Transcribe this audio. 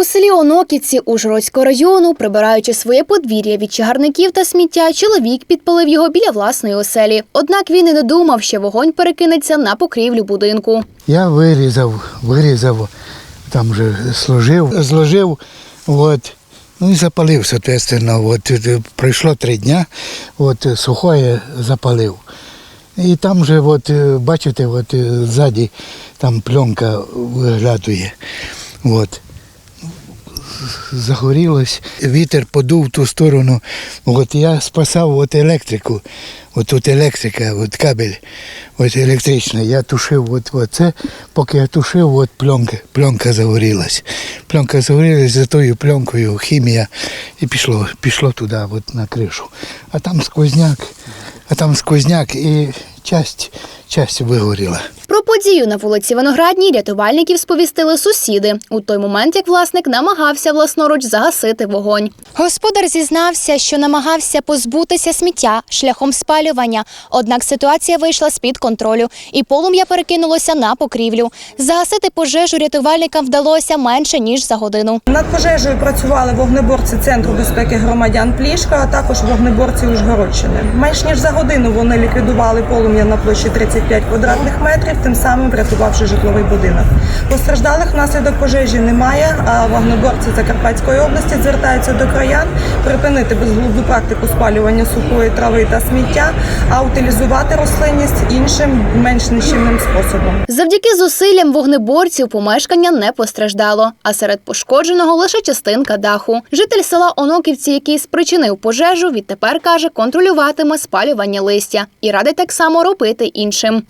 У селі Оноківці Ужгородського району, прибираючи своє подвір'я від чагарників та сміття, чоловік підпалив його біля власної оселі. Однак він і не думав, що вогонь перекинеться на покрівлю будинку. Я вирізав, вирізав, там же служив, зложив, от, ну і запалив, соответственно. От, пройшло три дня, от, сухое запалив. І там же, от, бачите, от, ззаді там пленка виглядує. От. Загорілось, вітер подув в ту сторону. От я спасав от електрику. От тут електрика, от кабель от електричний. Я тушив от, от це, поки я тушив, от пленка, пленка загорілась. Пленка загорілась за тою пленкою, хімія, і пішло, пішло туди, от на кришу. А там сквозняк, а там сквозняк і часть, часть вигоріла. Про подію на вулиці Виноградній рятувальників сповістили сусіди у той момент, як власник намагався власноруч загасити вогонь. Господар зізнався, що намагався позбутися сміття шляхом спалювання. Однак ситуація вийшла з під контролю, і полум'я перекинулося на покрівлю. Загасити пожежу рятувальникам вдалося менше ніж за годину. Над пожежею працювали вогнеборці Центру безпеки громадян Плішка, а також вогнеборці Ужгородщини. Менш ніж за годину вони ліквідували полум'я на площі 35 квадратних метрів, тим самим врятувавши житловий будинок. Постраждалих внаслідок пожежі немає. А вогнеборці Закарпатської області звертаються до краян припинити безглузду практику спалювання сухої трави та сміття, а утилізувати рослинність іншим менш нищівним способом. Завдяки зусиллям вогнеборців помешкання не постраждало, а серед пошкодженого лише частинка даху. Житель села Оноківці, який спричинив пожежу, відтепер каже, контролюватиме спалювання листя і радить так само робити іншим.